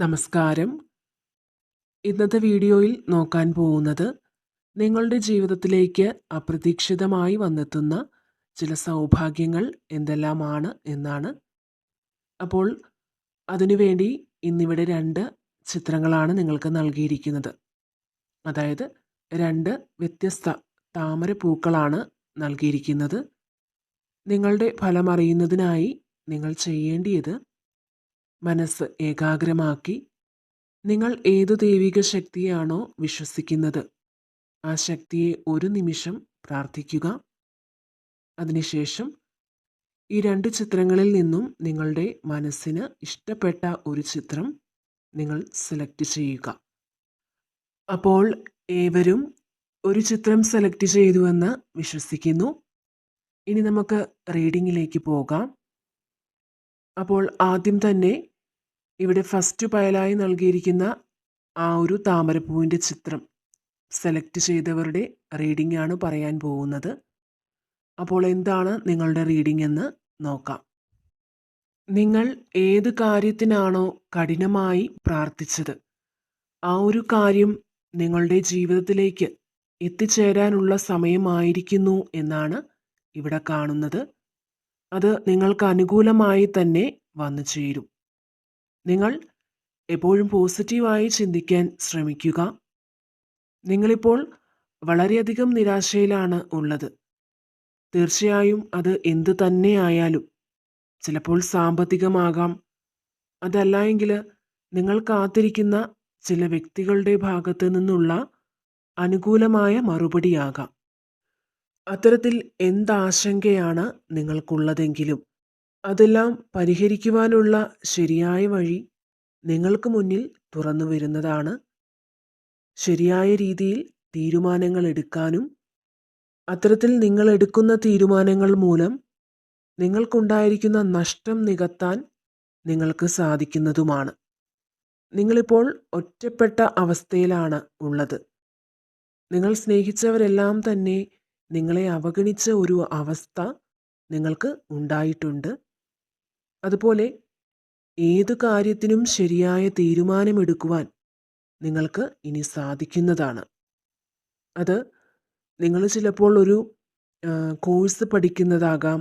നമസ്കാരം. ഇന്നത്തെ വീഡിയോയിൽ നോക്കാൻ പോകുന്നത് നിങ്ങളുടെ ജീവിതത്തിലേക്ക് അപ്രതീക്ഷിതമായി വന്നെത്തുന്ന ചില സൗഭാഗ്യങ്ങൾ എന്തെല്ലാമാണ് എന്നാണ്. അപ്പോൾ അതിനുവേണ്ടി ഇന്നിവിടെ രണ്ട് ചിത്രങ്ങളാണ് നിങ്ങൾക്ക് നൽകിയിരിക്കുന്നത്. അതായത് രണ്ട് വ്യത്യസ്ത താമര പൂക്കളാണ് നൽകിയിരിക്കുന്നത്. നിങ്ങളുടെ ഫലം അറിയുന്നതിനായി നിങ്ങൾ ചെയ്യേണ്ടിയത് മനസ്സ് ഏകാഗ്രമാക്കി നിങ്ങൾ ഏതു ദൈവിക ശക്തിയാണോ വിശ്വസിക്കുന്നത് ആ ശക്തിയെ ഒരു നിമിഷം പ്രാർത്ഥിക്കുക. അതിനുശേഷം ഈ രണ്ട് ചിത്രങ്ങളിൽ നിന്നും നിങ്ങളുടെ മനസ്സിന് ഇഷ്ടപ്പെട്ട ഒരു ചിത്രം നിങ്ങൾ സെലക്ട് ചെയ്യുക. അപ്പോൾ ഏവരും ഒരു ചിത്രം സെലക്ട് ചെയ്തുവെന്ന് വിശ്വസിക്കുന്നു. ഇനി നമുക്ക് റീഡിങ്ങിലേക്ക് പോകാം. അപ്പോൾ ആദ്യം തന്നെ ഇവിടെ ഫസ്റ്റ് പയലായി നൽകിയിരിക്കുന്ന ആ ഒരു താമരപ്പൂവിന്റെ ചിത്രം സെലക്ട് ചെയ്തവരുടെ റീഡിംഗ് ആണ് പറയാൻ പോകുന്നത്. അപ്പോൾ എന്താണ് നിങ്ങളുടെ റീഡിംഗ് എന്ന് നോക്കാം. നിങ്ങൾ ഏത് കാര്യത്തിനാണോ കഠിനമായി പ്രാർത്ഥിച്ചത് ആ ഒരു കാര്യം നിങ്ങളുടെ ജീവിതത്തിലേക്ക് എത്തിച്ചേരാനുള്ള സമയമായിരിക്കുന്നു എന്നാണ് ഇവിടെ കാണുന്നത്. അത് നിങ്ങൾക്ക് അനുകൂലമായി തന്നെ വന്നു ചേരും. നിങ്ങൾ എപ്പോഴും പോസിറ്റീവായി ചിന്തിക്കാൻ ശ്രമിക്കുക. നിങ്ങളിപ്പോൾ വളരെയധികം നിരാശയിലാണ് ഉള്ളത്. തീർച്ചയായും അത് എന്തു തന്നെയായാലും ചിലപ്പോൾ സാമ്പത്തികമാകാം. അതല്ല എങ്കിൽ നിങ്ങൾ കാത്തിരിക്കുന്ന ചില വ്യക്തികളുടെ ഭാഗത്തു നിന്നുള്ള അനുകൂലമായ മറുപടിയാകാം. അത്തരത്തിൽ എന്താശങ്കയാണ് നിങ്ങൾക്കുള്ളതെങ്കിലും അതെല്ലാം പരിഹരിക്കുവാനുള്ള ശരിയായ വഴി നിങ്ങൾക്ക് മുന്നിൽ തുറന്നു വരുന്നതാണ്. ശരിയായ രീതിയിൽ തീരുമാനങ്ങൾ എടുക്കാനും അത്തരത്തിൽ നിങ്ങൾ എടുക്കുന്ന തീരുമാനങ്ങൾ മൂലം നിങ്ങൾക്കുണ്ടായിരിക്കുന്ന നഷ്ടം നികത്താൻ നിങ്ങൾക്ക് സാധിക്കുന്നതുമാണ്. നിങ്ങളിപ്പോൾ ഒറ്റപ്പെട്ട അവസ്ഥയിലാണ് ഉള്ളത്. നിങ്ങൾ സ്നേഹിച്ചവരെല്ലാം തന്നെ നിങ്ങളെ അവഗണിച്ച ഒരു അവസ്ഥ നിങ്ങൾക്ക് ഉണ്ടായിട്ടുണ്ട്. അതുപോലെ ഏതു കാര്യത്തിനും ശരിയായ തീരുമാനമെടുക്കുവാൻ നിങ്ങൾക്ക് ഇനി സാധിക്കുന്നതാണ്. അത് നിങ്ങൾ ചിലപ്പോൾ ഒരു കോഴ്സ് പഠിക്കുന്നതാകാം.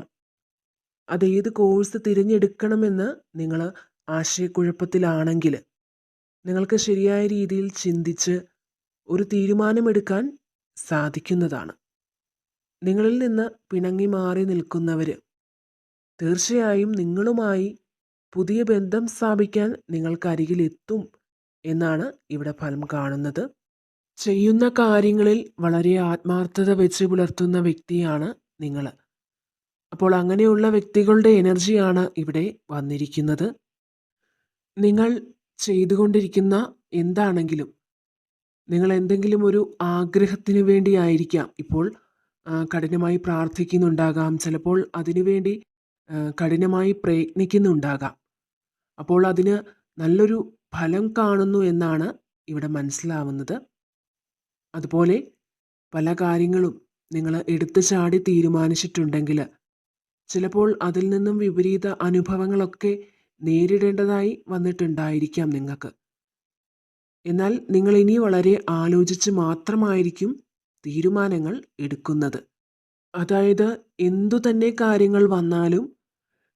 അത് ഏത് കോഴ്സ് തിരഞ്ഞെടുക്കണമെന്ന് നിങ്ങൾ ആശയക്കുഴപ്പത്തിലാണെങ്കിൽ നിങ്ങൾക്ക് ശരിയായ രീതിയിൽ ചിന്തിച്ച് ഒരു തീരുമാനമെടുക്കാൻ സാധിക്കുന്നതാണ്. നിങ്ങളിൽ നിന്ന് പിണങ്ങി മാറി നിൽക്കുന്നവർ തീർച്ചയായും നിങ്ങളുമായി പുതിയ ബന്ധം സ്ഥാപിക്കാൻ നിങ്ങൾക്ക് നിങ്ങൾക്കരികിലെത്തും എന്നാണ് ഇവിടെ ഫലം കാണുന്നത്. ചെയ്യുന്ന കാര്യങ്ങളിൽ വളരെ ആത്മാർത്ഥത വെച്ച് പുലർത്തുന്ന വ്യക്തിയാണ് നിങ്ങൾ അപ്പോൾ അങ്ങനെയുള്ള വ്യക്തികളുടെ എനർജിയാണ് ഇവിടെ വന്നിരിക്കുന്നത്. നിങ്ങൾ ചെയ്തുകൊണ്ടിരിക്കുന്ന എന്താണെങ്കിലും നിങ്ങൾ എന്തെങ്കിലും ഒരു ആഗ്രഹത്തിന് വേണ്ടിയായിരിക്കാം ഇപ്പോൾ കഠിനമായി പ്രാർത്ഥിക്കുന്നുണ്ടാകാം. ചിലപ്പോൾ അതിനുവേണ്ടി കഠിനമായി പ്രയത്നിക്കുന്നുണ്ടാകാം. അപ്പോൾ അതിന് നല്ലൊരു ഫലം കാണുന്നു എന്നാണ് ഇവിടെ മനസ്സിലാവുന്നത്. അതുപോലെ പല കാര്യങ്ങളും നിങ്ങൾ എടുത്തു ചാടി തീരുമാനിച്ചിട്ടുണ്ടെങ്കിൽ ചിലപ്പോൾ അതിൽ നിന്നും വിപരീത അനുഭവങ്ങളൊക്കെ നേരിടേണ്ടതായി വന്നിട്ടുണ്ടായിരിക്കാം നിങ്ങൾക്ക്. എന്നാൽ നിങ്ങൾ ഇനി വളരെ ആലോചിച്ച് മാത്രമായിരിക്കും തീരുമാനങ്ങൾ എടുക്കുന്നത്. അതായത് എന്തു തന്നെ കാര്യങ്ങൾ വന്നാലും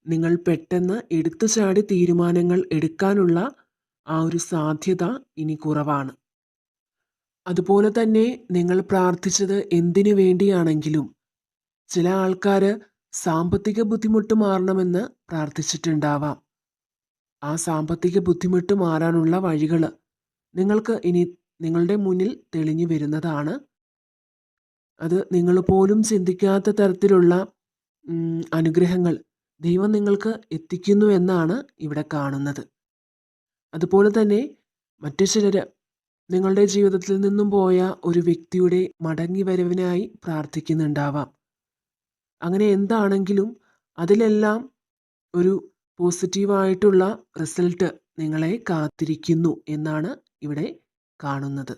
നിങ്ങൾ പെട്ടെന്ന് എടുത്തു ചാടി തീരുമാനങ്ങൾ എടുക്കാനുള്ള ആ ഒരു സാധ്യത ഇനി കുറവാണ്. അതുപോലെ തന്നെ നിങ്ങൾ പ്രാർത്ഥിച്ചത് എന്തിനു വേണ്ടിയാണെങ്കിലും ചില ആൾക്കാർ സാമ്പത്തിക ബുദ്ധിമുട്ട് മാറണമെന്ന് പ്രാർത്ഥിച്ചിട്ടുണ്ടാവാം. ആ സാമ്പത്തിക ബുദ്ധിമുട്ട് മാറാനുള്ള വഴികൾ നിങ്ങൾക്ക് ഇനി നിങ്ങളുടെ മുന്നിൽ തെളിഞ്ഞു വരുന്നതാണ്. അത് നിങ്ങൾ പോലും ചിന്തിക്കാത്ത തരത്തിലുള്ള അനുഗ്രഹങ്ങൾ ദൈവം നിങ്ങൾക്ക് എത്തിക്കുന്നു എന്നാണ് ഇവിടെ കാണുന്നത്. അതുപോലെ തന്നെ മറ്റു ചിലർ നിങ്ങളുടെ ജീവിതത്തിൽ നിന്നും പോയ ഒരു വ്യക്തിയുടെ മടങ്ങി വരവിനായി പ്രാർത്ഥിക്കുന്നുണ്ടാവാം. അങ്ങനെ എന്താണെങ്കിലും അതിലെല്ലാം ഒരു പോസിറ്റീവായിട്ടുള്ള റിസൾട്ട് നിങ്ങളെ കാത്തിരിക്കുന്നു എന്നാണ് ഇവിടെ കാണുന്നത്.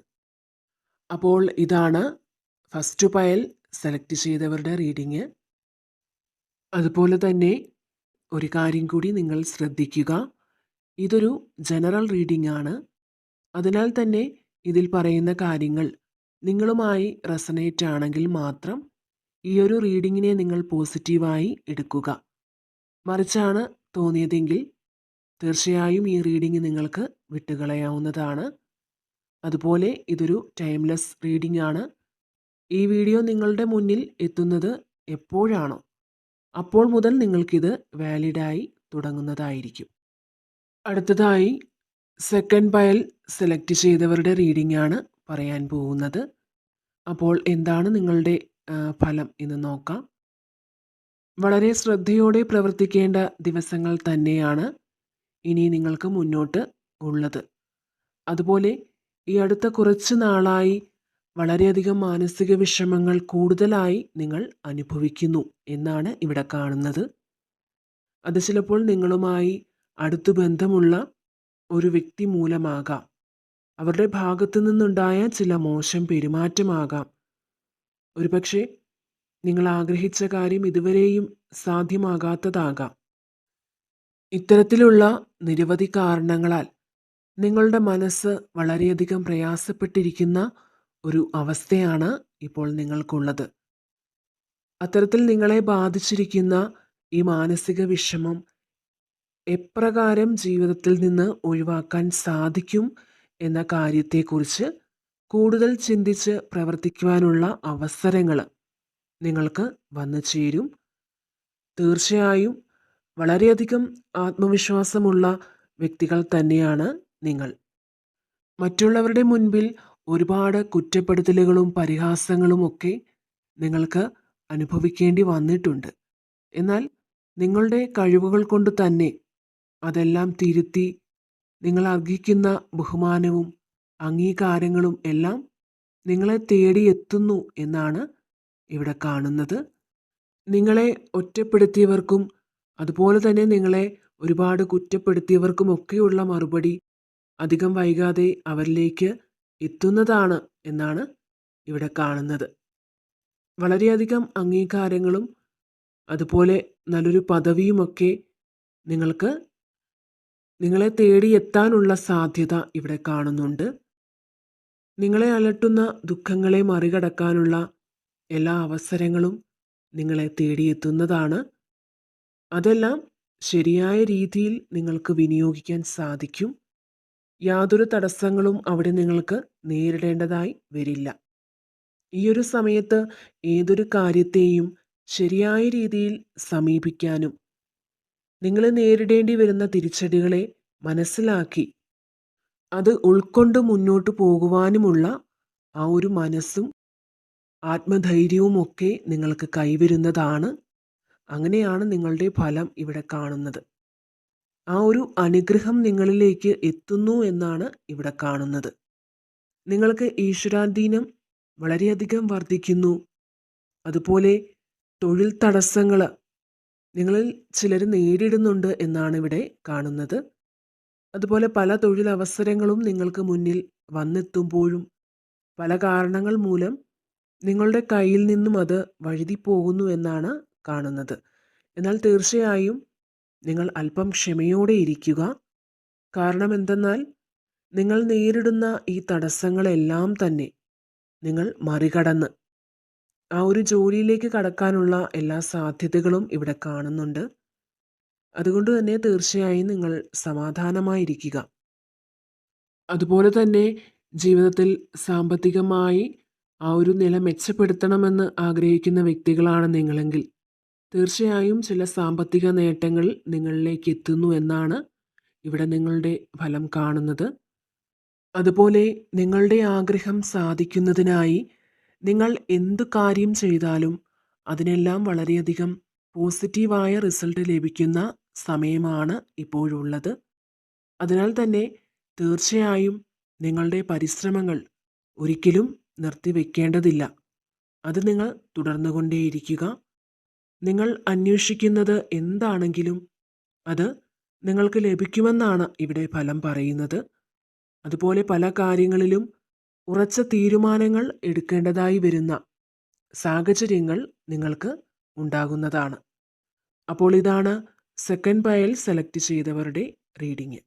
അപ്പോൾ ഇതാണ് ഫസ്റ്റ് പയൽ സെലക്ട് ചെയ്തവരുടെ റീഡിങ്. അതുപോലെ തന്നെ ഒരു കാര്യം കൂടി നിങ്ങൾ ശ്രദ്ധിക്കുക. ഇതൊരു ജനറൽ റീഡിംഗ് ആണ് അതിനാൽ തന്നെ ഇതിൽ പറയുന്ന കാര്യങ്ങൾ നിങ്ങളുമായി റെസനേറ്റ് ആണെങ്കിൽ മാത്രം ഈ ഒരു റീഡിങ്ങിനെ നിങ്ങൾ പോസിറ്റീവായി എടുക്കുക. മറിച്ചാണ് തോന്നിയതെങ്കിൽ തീർച്ചയായും ഈ റീഡിംഗ് നിങ്ങൾക്ക് വിട്ടുകളയാവുന്നതാണ്. അതുപോലെ ഇതൊരു ടൈംലെസ് റീഡിംഗ് ആണ് ഈ വീഡിയോ നിങ്ങളുടെ മുന്നിൽ എത്തുന്നത് എപ്പോഴാണോ? അപ്പോൾ മുതൽ നിങ്ങൾക്കിത് വാലിഡായി തുടങ്ങുന്നതായിരിക്കും. അടുത്തതായി സെക്കൻഡ് പയൽ സെലക്ട് ചെയ്തവരുടെ റീഡിംഗ് ആണ് പറയാൻ പോകുന്നത്. അപ്പോൾ എന്താണ് നിങ്ങളുടെ ഫലം എന്ന് നോക്കാം. വളരെ ശ്രദ്ധയോടെ പ്രവർത്തിക്കേണ്ട ദിവസങ്ങൾ തന്നെയാണ് ഇനി നിങ്ങൾക്ക് മുന്നോട്ട് ഉള്ളത്. അതുപോലെ ഈ അടുത്ത കുറച്ച് നാളായി വളരെയധികം മാനസിക വിഷമങ്ങൾ കൂടുതലായി നിങ്ങൾ അനുഭവിക്കുന്നു എന്നാണ് ഇവിടെ കാണുന്നത്. അത് ചിലപ്പോൾ നിങ്ങളുമായി അടുത്തു ബന്ധമുള്ള ഒരു വ്യക്തി മൂലമാകാം. അവരുടെ ഭാഗത്തു നിന്നുണ്ടായ ചില മോശം പെരുമാറ്റമാകാം. ഒരുപക്ഷെ നിങ്ങൾ ആഗ്രഹിച്ച കാര്യം ഇതുവരെയും സാധ്യമാകാത്തതാകാം. ഇത്തരത്തിലുള്ള നിരവധി കാരണങ്ങളാൽ നിങ്ങളുടെ മനസ്സ് വളരെയധികം പ്രയാസപ്പെട്ടിരിക്കുന്ന ഒരു അവസ്ഥയാണ് ഇപ്പോൾ നിങ്ങൾക്കുള്ളത്. അത്തരത്തിൽ നിങ്ങളെ ബാധിച്ചിരിക്കുന്ന ഈ മാനസിക വിഷമം എപ്രകാരം ജീവിതത്തിൽ നിന്ന് ഒഴിവാക്കാൻ സാധിക്കും എന്ന കാര്യത്തെക്കുറിച്ച് കൂടുതൽ ചിന്തിച്ച് പ്രവർത്തിക്കുവാനുള്ള അവസരങ്ങൾ നിങ്ങൾക്ക് വന്നു ചേരും. തീർച്ചയായും വളരെയധികം ആത്മവിശ്വാസമുള്ള വ്യക്തികൾ തന്നെയാണ് നിങ്ങൾ. മറ്റുള്ളവരുടെ മുൻപിൽ ഒരുപാട് കുറ്റപ്പെടുത്തലുകളും പരിഹാസങ്ങളും ഒക്കെ നിങ്ങൾക്ക് അനുഭവിക്കേണ്ടി വന്നിട്ടുണ്ട്. എന്നാൽ നിങ്ങളുടെ കഴിവുകൾ കൊണ്ട് തന്നെ അതെല്ലാം തിരുത്തി നിങ്ങൾ അർഹിക്കുന്ന ബഹുമാനവും അംഗീകാരങ്ങളും എല്ലാം നിങ്ങളെ തേടിയെത്തുന്നു എന്നാണ് ഇവിടെ കാണുന്നത്. നിങ്ങളെ ഒറ്റപ്പെടുത്തിയവർക്കും അതുപോലെ തന്നെ നിങ്ങളെ ഒരുപാട് കുറ്റപ്പെടുത്തിയവർക്കുമൊക്കെയുള്ള മറുപടി അധികം വൈകാതെ അവരിലേക്ക് എത്തുന്നതാണ് എന്നാണ് ഇവിടെ കാണുന്നത്. വളരെയധികം അംഗീകാരങ്ങളും അതുപോലെ നല്ലൊരു പദവിയുമൊക്കെ നിങ്ങൾക്ക് നിങ്ങളെ തേടിയെത്താനുള്ള സാധ്യത ഇവിടെ കാണുന്നുണ്ട്. നിങ്ങളെ അലട്ടുന്ന ദുഃഖങ്ങളെ മറികടക്കാനുള്ള എല്ലാ അവസരങ്ങളും നിങ്ങളെ തേടിയെത്തുന്നതാണ് അതെല്ലാം ശരിയായ രീതിയിൽ നിങ്ങൾക്ക് വിനിയോഗിക്കാൻ സാധിക്കും. യാതൊരു തടസ്സങ്ങളും അവിടെ നിങ്ങൾക്ക് നേരിടേണ്ടതായി വരില്ല. ഈ ഒരു സമയത്ത് ഏതൊരു കാര്യത്തെയും ശരിയായ രീതിയിൽ സമീപിക്കാനും നിങ്ങൾ നേരിടേണ്ടി വരുന്ന തിരിച്ചടികളെ മനസ്സിലാക്കി അത് ഉൾക്കൊണ്ട് മുന്നോട്ട് പോകുവാനുമുള്ള ആ ഒരു മനസ്സും ആത്മധൈര്യവും ഒക്കെ നിങ്ങൾക്ക് കൈവരുന്നതാണ് അങ്ങനെയാണ് നിങ്ങളുടെ ഫലം ഇവിടെ കാണുന്നത് ആ ഒരു അനുഗ്രഹം നിങ്ങളിലേക്ക് എത്തുന്നു എന്നാണ് ഇവിടെ കാണുന്നത്. നിങ്ങൾക്ക് ഈശ്വരാധീനം വളരെയധികം വർദ്ധിക്കുന്നു. അതുപോലെ തൊഴിൽ തടസ്സങ്ങൾ നിങ്ങളിൽ ചിലർ നേരിടുന്നുണ്ട് എന്നാണ് ഇവിടെ കാണുന്നത്. അതുപോലെ പല തൊഴിലവസരങ്ങളും നിങ്ങൾക്ക് മുന്നിൽ വന്നെത്തുമ്പോഴും പല കാരണങ്ങൾ മൂലം നിങ്ങളുടെ കയ്യിൽ നിന്നും അത് വഴുതി പോകുന്നു എന്നാണ് കാണുന്നത്. എന്നാൽ തീർച്ചയായും നിങ്ങൾ അല്പം ക്ഷമയോടെ ഇരിക്കുക. കാരണം എന്തെന്നാൽ നിങ്ങൾ നേരിടുന്ന ഈ തടസ്സങ്ങളെല്ലാം തന്നെ നിങ്ങൾ മറികടന്ന് ആ ഒരു ജോലിയിലേക്ക് കടക്കാനുള്ള എല്ലാ സാധ്യതകളും ഇവിടെ കാണുന്നുണ്ട്. അതുകൊണ്ട് തന്നെ തീർച്ചയായും നിങ്ങൾ സമാധാനമായിരിക്കുക. അതുപോലെ തന്നെ ജീവിതത്തിൽ സാമ്പത്തികമായി ആ ഒരു നില മെച്ചപ്പെടുത്തണമെന്ന് ആഗ്രഹിക്കുന്ന വ്യക്തികളാണ് നിങ്ങളെങ്കിൽ തീർച്ചയായും ചില സാമ്പത്തിക നേട്ടങ്ങൾ നിങ്ങളിലേക്ക് എത്തുന്നു എന്നാണ് ഇവിടെ നിങ്ങളുടെ ഫലം കാണുന്നത്. അതുപോലെ നിങ്ങളുടെ ആഗ്രഹം സാധിക്കുന്നതിനായി നിങ്ങൾ എന്ത് കാര്യം ചെയ്താലും അതിനെല്ലാം വളരെയധികം പോസിറ്റീവായ റിസൾട്ട് ലഭിക്കുന്ന സമയമാണ് ഇപ്പോഴുള്ളത്. അതിനാൽ തന്നെ തീർച്ചയായും നിങ്ങളുടെ പരിശ്രമങ്ങൾ ഒരിക്കലും നിർത്തിവെക്കേണ്ടതില്ല. അത് നിങ്ങൾ തുടർന്നുകൊണ്ടേയിരിക്കുക. നിങ്ങൾ അന്വേഷിക്കുന്നത് എന്താണെങ്കിലും അത് നിങ്ങൾക്ക് ലഭിക്കുമെന്നാണ് ഇവിടെ ഫലം പറയുന്നത്. അതുപോലെ പല കാര്യങ്ങളിലും ഉറച്ച തീരുമാനങ്ങൾ എടുക്കേണ്ടതായി വരുന്ന സാഹചര്യങ്ങൾ നിങ്ങൾക്ക് ഉണ്ടാകുന്നതാണ്. അപ്പോൾ ഇതാണ് സെക്കൻഡ് പയൽ സെലക്ട് ചെയ്തവരുടെ റീഡിങ്